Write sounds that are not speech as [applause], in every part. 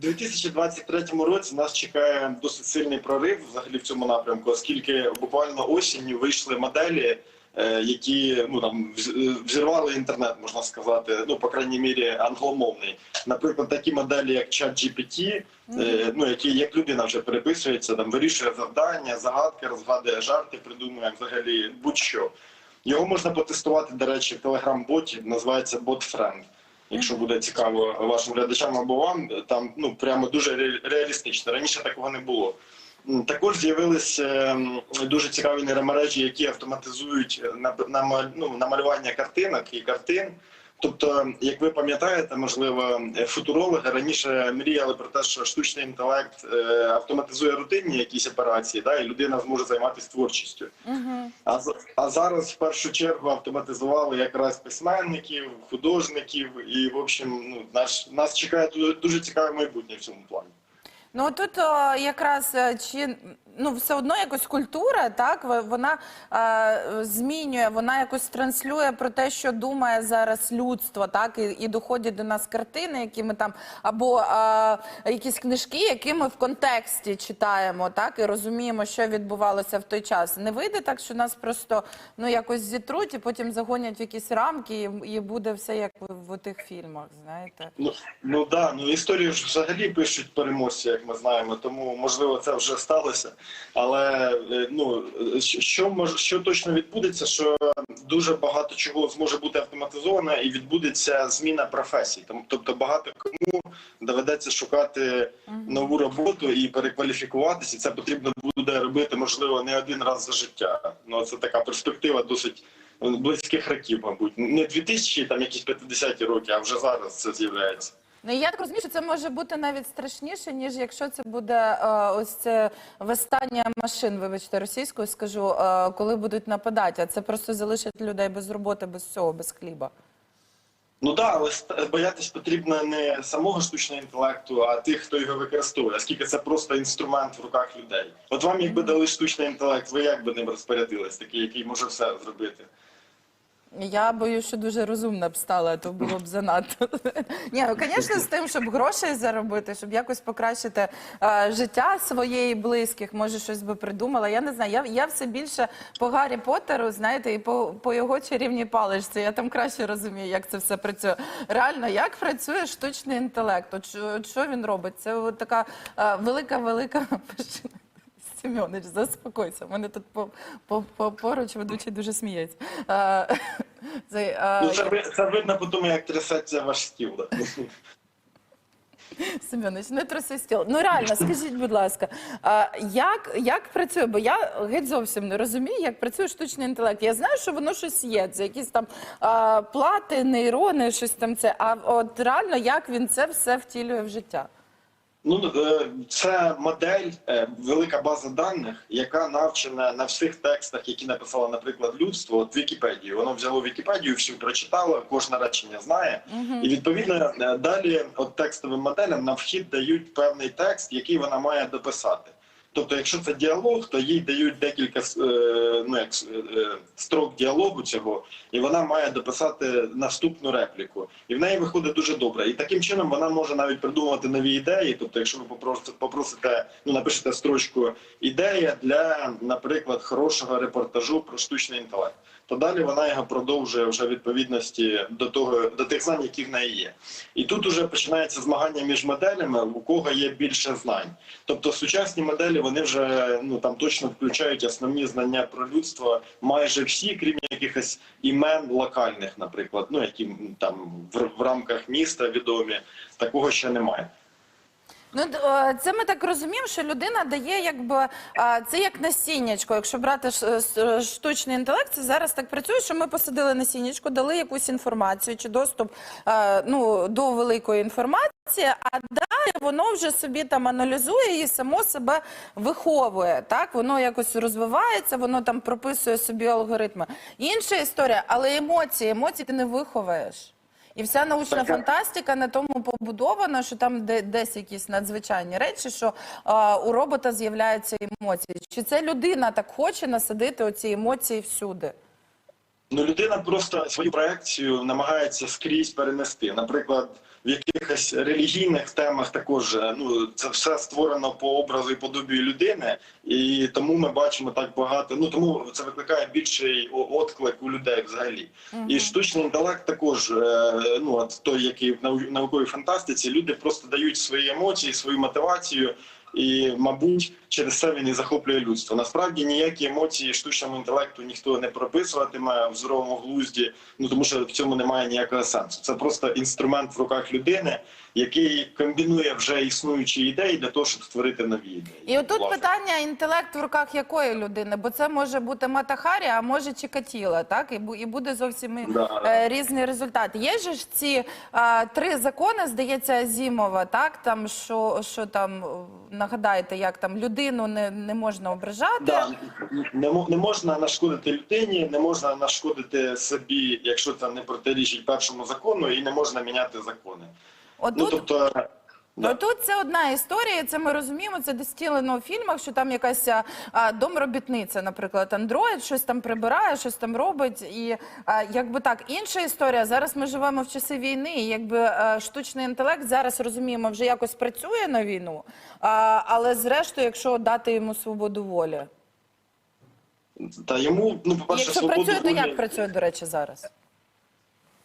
2023 році нас чекає досить сильний прорив взагалі в цьому напрямку, оскільки буквально осінню вийшли моделі, е, які ну там взірвали інтернет, можна сказати, ну по крайній мірі англомовний. Наприклад, такі моделі, як ChatGPT, е, ну які як людина вже переписується, там вирішує завдання, загадки, розгадує жарти, придумує взагалі будь-що. Його можна потестувати, до речі, в телеграм-боті, називається BotFriend. Якщо буде цікаво вашим глядачам або вам, там ну прямо дуже реалістично. Раніше такого не було. Також з'явилися ем, дуже цікаві нейромережі, які автоматизують е, на, ну, намалювання картинок і картин. Тобто, як ви пам'ятаєте, можливо, футурологи раніше мріяли про те, що штучний інтелект е, автоматизує рутинні якісь операції, да, і людина зможе займатися творчістю. Угу. А, а зараз в першу чергу автоматизували якраз письменників, художників, і в общем, ну наш нас чекає дуже, дуже цікаве майбутнє в цьому плані. Ну тут о, якраз е, чи ну все одно якось культура, так вона е, змінює, вона якось транслює про те, що думає зараз людство, так і, і доходять до нас картини, які ми там або е, якісь книжки, які ми в контексті читаємо, так і розуміємо, що відбувалося в той час. Не вийде так, що нас просто ну якось зітруть і потім загонять в якісь рамки, і, і буде все як в, в тих фільмах. Знаєте. Ну ну да, ну історію ж взагалі пишуть переможці, як ми знаємо, тому можливо це вже сталося. Але е, ну що- що може що точно відбудеться, що дуже багато чого зможе бути автоматизовано і відбудеться зміна професій. Тому тобто багато кому доведеться шукати нову роботу і перекваліфікуватися. Це потрібно буде робити можливо не один раз за життя. Ну це така перспектива досить. Близьких років, мабуть, не 2000, там якісь 50-ті роки, а вже зараз це з'являється. Ну я так розумію, що це може бути навіть страшніше, ніж якщо це буде е, ось це вистання машин, вибачте, російською скажу, е, коли будуть нападати. А це просто залишить людей без роботи, без всього, без хліба. Ну так, але ст- боятись потрібно не самого штучного інтелекту, а тих, хто його використовує, оскільки це просто інструмент в руках людей. От вам, якби дали штучний інтелект, ви як би ним розпорядились, такий, який може все зробити. Я боюсь, що дуже розумна б стала, то було б занадто. [laughs] Ні, ну звісно, з тим, щоб грошей заробити, щоб якось покращити е, життя своєї близьких, може щось би придумала. Я не знаю. Я, я все більше по Гаррі Поттеру, знаєте, і по, по його чарівній паличці. Я там краще розумію, як це все працює. Реально, як працює штучний інтелект? От що, він робить? Це от така е, велика, велика [laughs] Семьонич, заспокойся. Мене тут по, по, по, поруч ведучий дуже сміється. Е, [laughs] цей, е, Ну це це видно по тому, як трясеться ваш стіл. да. [laughs] Семьонич, не труси стіл. Ну реально, скажіть, будь ласка, а, як, як працює? Бо я геть зовсім не розумію, як працює штучний інтелект. Я знаю, що воно щось є, це якісь там а, плати, нейрони, щось там це. А от реально, як він це все втілює в життя? Ну е, це модель, е, велика база даних, яка навчена на всіх текстах, які написало, наприклад, людство. От Вікіпедію. Воно взяло Вікіпедію, всю прочитало, кожне речення знає. І відповідно е, далі, от текстовим моделям на вхід дають певний текст, який вона має дописати. Тобто, якщо це діалог, то їй дають декілька е, ну, як, е, строк діалогу цього, і вона має дописати наступну репліку. І в неї виходить дуже добре. І таким чином вона може навіть придумувати нові ідеї. Тобто, якщо ви попросите, ну напишете строчку ідея для, наприклад, хорошого репортажу про штучний інтелект, то далі вона його продовжує вже відповідності до того до тих знань, які в неї є. І тут уже починається змагання між моделями, у кого є більше знань. Тобто сучасні моделі вони вже ну там точно включають основні знання про людство майже всі, крім якихось імен локальних, наприклад, ну які там в, в рамках міста відомі. Такого ще немає. Ну е, це ми так розуміємо, що людина дає, якби е, це як насіннячко. Якщо брати е, штучний інтелект, це зараз так працює, що ми посадили насіннячко, дали якусь інформацію чи доступ ну, до великої інформації, а далі воно вже собі там аналізує і само себе виховує. Так воно якось розвивається, воно там прописує собі алгоритми. Інша історія, але емоції, емоції ти не виховаєш. І вся научна фантастика на тому побудована, що там десь якісь надзвичайні речі, що а, у робота з'являються емоції. Чи це людина так хоче насадити оці емоції всюди? Ну, людина просто свою проекцію намагається скрізь перенести. Наприклад, в якихось релігійних темах також е, ну це все створено по образу і подобію людини, і тому ми бачимо так багато. Ну тому це викликає більший отклик у людей взагалі. І штучний інтелект також, е, ну от той, який в нау- науковій фантастиці, люди просто дають свої емоції, свою мотивацію. І, мабуть, через це він і захоплює людство. Насправді ніякі емоції штучному інтелекту ніхто не прописуватиме в здоровому глузді, ну тому що в цьому немає ніякого сенсу. Це просто інструмент в руках людини, який комбінує вже існуючі ідеї для того, щоб створити нові ідеї. І отут Власне. питання інтелект в руках якої людини, бо це може бути Матахарі, а може Чикатіла, так? І, буде зовсім Да. е, різний результат. Є ж ці е, три закони, здається, Азімова, так? Там що, що там, е, нагадайте, як там людину не, не можна ображати. Да, не, не можна нашкодити людині, не можна нашкодити собі, якщо це не протирічить першому закону, і не можна міняти закони. От Ну тобто, да. Тут це одна історія, це ми розуміємо, це достілено в фільмах, що там якась а, домробітниця, наприклад, андроїд, щось там прибирає, щось там робить. І а, якби так, інша історія. Зараз ми живемо в часи війни, і якби а, штучний інтелект зараз розуміємо, вже якось працює на війну. А, але зрештою, якщо дати йому свободу волі. та йому ну по перше, якщо свободу працює, то як працює, до речі, зараз?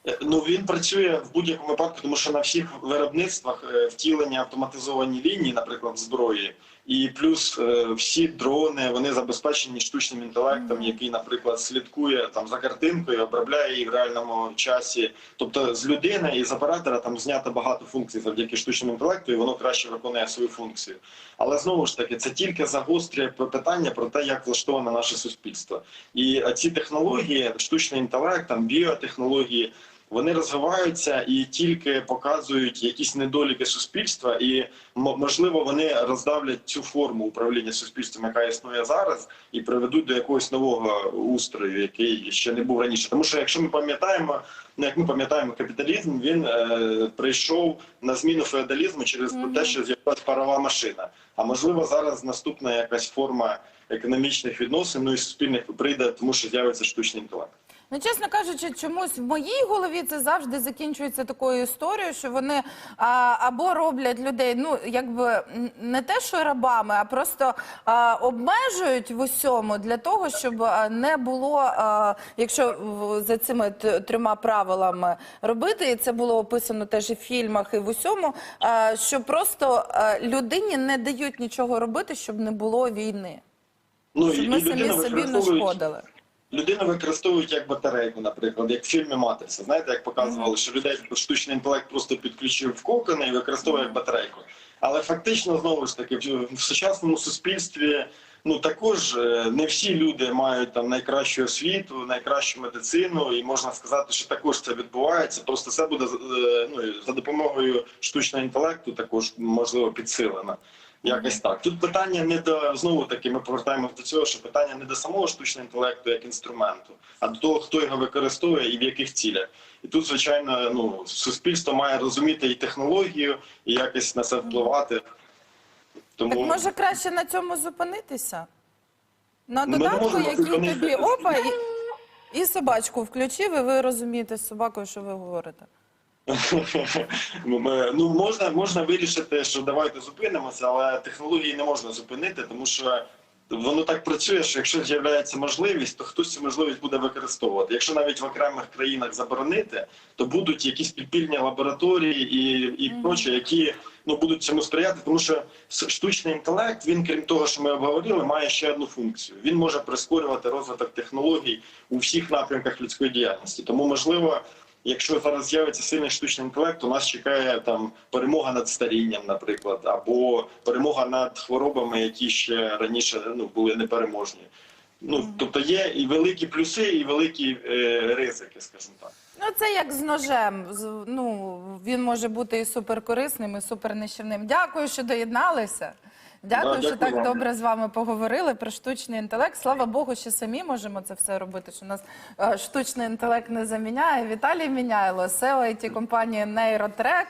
Е, Ну він працює в будь-якому випадку, тому що на всіх виробництвах е, втілені автоматизовані лінії, наприклад, зброї, і плюс е, всі дрони вони забезпечені штучним інтелектом, який, наприклад, слідкує там за картинкою, обробляє її в реальному часі. Тобто з людини і з оператора там знято багато функцій завдяки штучному інтелекту, і воно краще виконує свою функцію. Але знову ж таки, це тільки загострює питання про те, як влаштоване наше суспільство. І ці технології, штучний інтелект, там біотехнології. Вони розвиваються і тільки показують якісь недоліки суспільства, і можливо вони роздавлять цю форму управління суспільством, яка існує зараз, і приведуть до якогось нового устрою, який ще не був раніше. Тому що якщо ми пам'ятаємо, ну як ми пам'ятаємо, капіталізм він е, прийшов на зміну феодалізму через те, що з'явилась парова машина. А можливо, зараз наступна якась форма економічних відносин, ну і суспільних прийде, тому що з'явиться штучний інтелект. Ну, чесно кажучи, чомусь в моїй голові це завжди закінчується такою історією, що вони а, або роблять людей, ну якби не те, що рабами, а просто а, обмежують в усьому для того, щоб не було, а, якщо в- за цими т- трьома правилами робити, і це було описано теж і в фільмах, і в усьому, а, що просто а, людині не дають нічого робити, щоб не було війни, Ну щоб ми самі собі не використовують- шкодили. Людину використовують як батарейку, наприклад, як в фільмі Матриця. Знаєте, як показували, що людей штучний інтелект просто підключив в кокони і використовує як батарейку. Але фактично, знову ж таки, в сучасному суспільстві ну також е, не всі люди мають там найкращу освіту, найкращу медицину, і можна сказати, що також це відбувається. Просто це буде е, ну за допомогою штучного інтелекту, також можливо підсилено. Якось так. Тут питання не до знову таки. Ми повертаємося до цього, що питання не до самого штучного інтелекту як інструменту, а до того, хто його використовує і в яких цілях. І тут, звичайно, ну суспільство має розуміти і технологію, і якось на це впливати. Тому Так може краще на цьому зупинитися? На додатку, який тобі опа, і, і собачку включив, і ви розумієте з собакою, що ви говорите. Ну, ну можна, можна вирішити, що давайте зупинимося, але технології не можна зупинити, тому що воно так працює, що якщо з'являється можливість, то хтось цю можливість буде використовувати. Якщо навіть в окремих країнах заборонити, то будуть якісь підпільні лабораторії і, і проче, які ну будуть цьому сприяти, тому що штучний інтелект, він крім того, що ми обговорили, має ще одну функцію. Він може прискорювати розвиток технологій у всіх напрямках людської діяльності. Тому можливо. Якщо зараз з'явиться сильний штучний інтелект, у нас чекає там перемога над старінням, наприклад, або перемога над хворобами, які ще раніше ну були непереможні. Ну тобто є і великі плюси, і великі е, ризики, скажімо так. Ну, це як з ножем. Ну, він може бути і суперкорисним, і супернищівним. Дякую, що доєдналися. Дякую, Да, що дякую так вам. добре з вами поговорили про штучний інтелект. Слава Богу, що самі можемо це все робити. Що нас е, штучний інтелект не заміняє. Віталій Міняйло, SEO IT компанії Нейротрек.